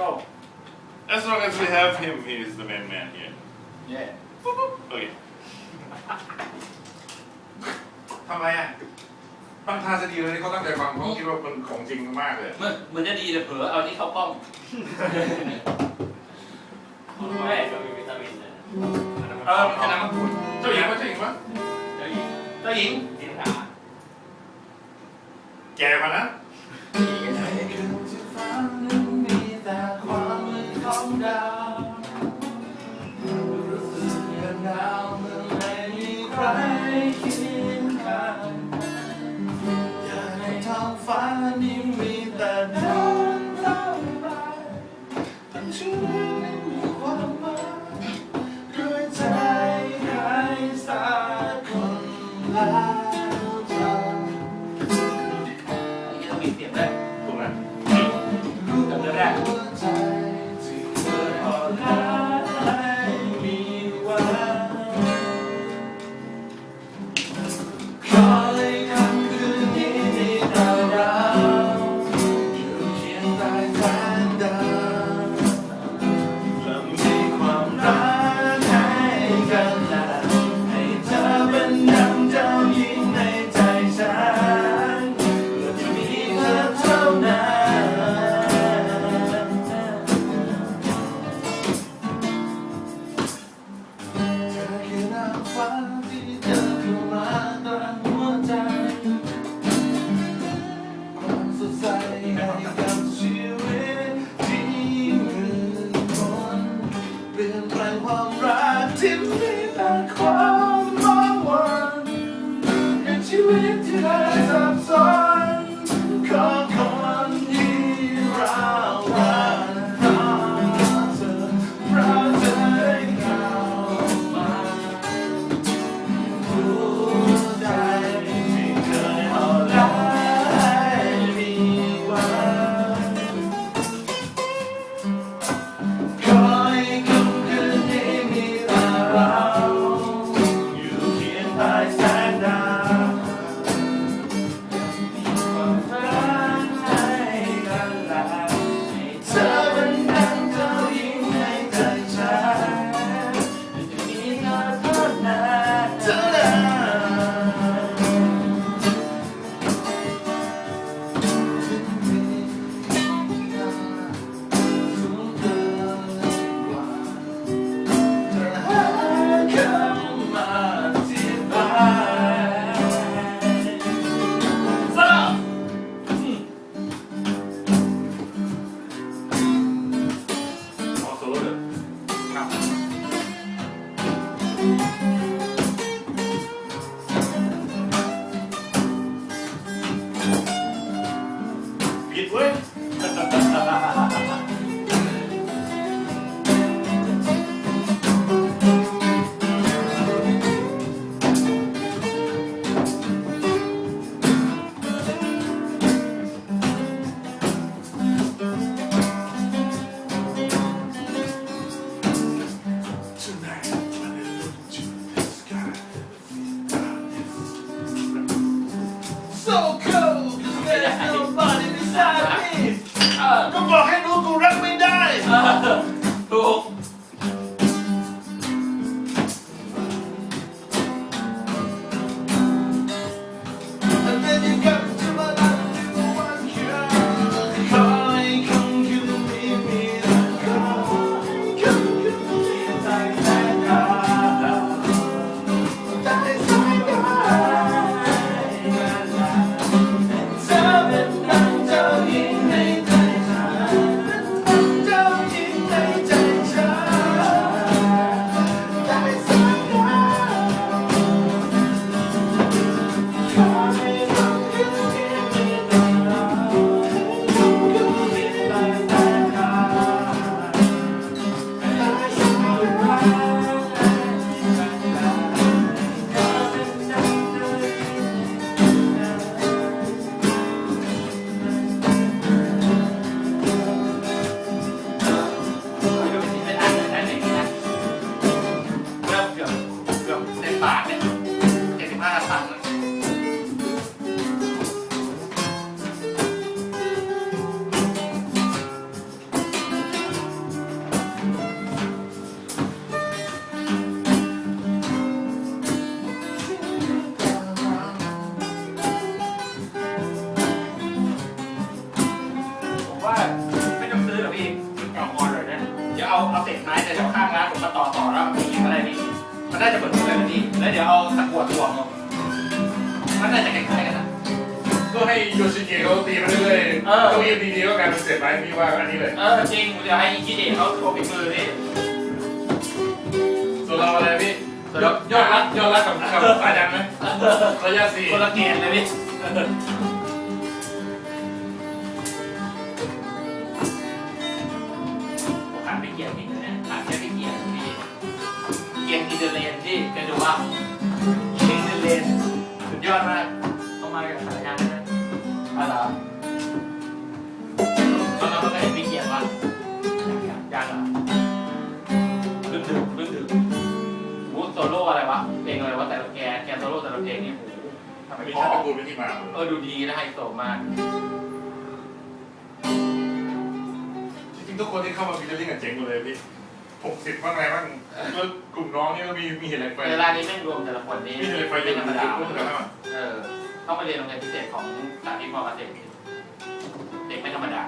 go As long as we have him, he is the main man here. yeah Okay. ทำไมอะทำท่าจะดีเลยเขาตั้งใจฟังเขาคิดว่ามันของจริงมากเลย มันมันจะดีแต่เผลอเอานี่เข้ากล้องไม่ก็มีวิตามินเลยเออมันจะน้ำมันพูดเจ้าหญิงว่าเจ้าหญิงวะเจ้าหญิงเจ้าหญิงสิงหาแกมานะ มีใค and quiet. there's nobody beside me. Uh, Come on, ผมมาต่อต่อแล้วมีอะไรนี่มันน่าจะเหมือนกันเลยนะพี่แล้วเดี๋ยวเอาตะกั่วถ่วงลงมันน่าจะคล้ายๆกันนะก็ให้โยชิเกะเขาตีไปเรื่อยเออๆตัวเองดีๆก็กลายเป็นเศษไม้พี่ว่าอันนี้เลย เออจริงเดี๋ยวให้อิคิเดะเขาโชว์ฝีมือนี่ส่วนเราอะไรพี่ส่วนยเราอดยอดรัดยอดรัดกับกับสายยันไหมระยะสี่คนละเกณฑ์เลยพี่ขาดไม่เกี่ยวนี่นะขาดแค่ไม่ อินเดเลนพี่เคยดูว่าเกียงอินเดเลนสุดยอดมากเข้ามากับสายยานนะอะไรตอนนั้นเราก็เห็นพี่เกียรติว่ายังเหรอดึงดึงดึงดึงวูดโซโล่อะไรวะเพลงอะไรวะแต่ละแกแกโซโล่แต่ละเพลงนี่โหทำไมมีเพชาราะติตระกูลเป็นที่มาเออดูดีนะไฮโซมากจริงๆทุกคนที่เข้ามาฟิชเชอร์ลิงกับเจ๋งหมดเลยพี่ หกสิบบ้างอะไรบ้างแล้วกลุ่มน้องนี่ก็มีมีเห็นเหล็กไฟเวลานี้แม่งรวมแต่ละคนนี่มีเห็นเหล็กไฟเยไม่อะธรรมดารุ่นกันแล้วเออต้องไปเรียนโรงเรียนพิเศษของสาธิตมอเกษตรเด็กไม่ธรรมดา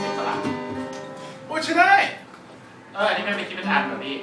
เด็กประหลาดโอ้ใช่ได้ เอออันนี้ไม่เป็นคิดเป็นอันแบบนี้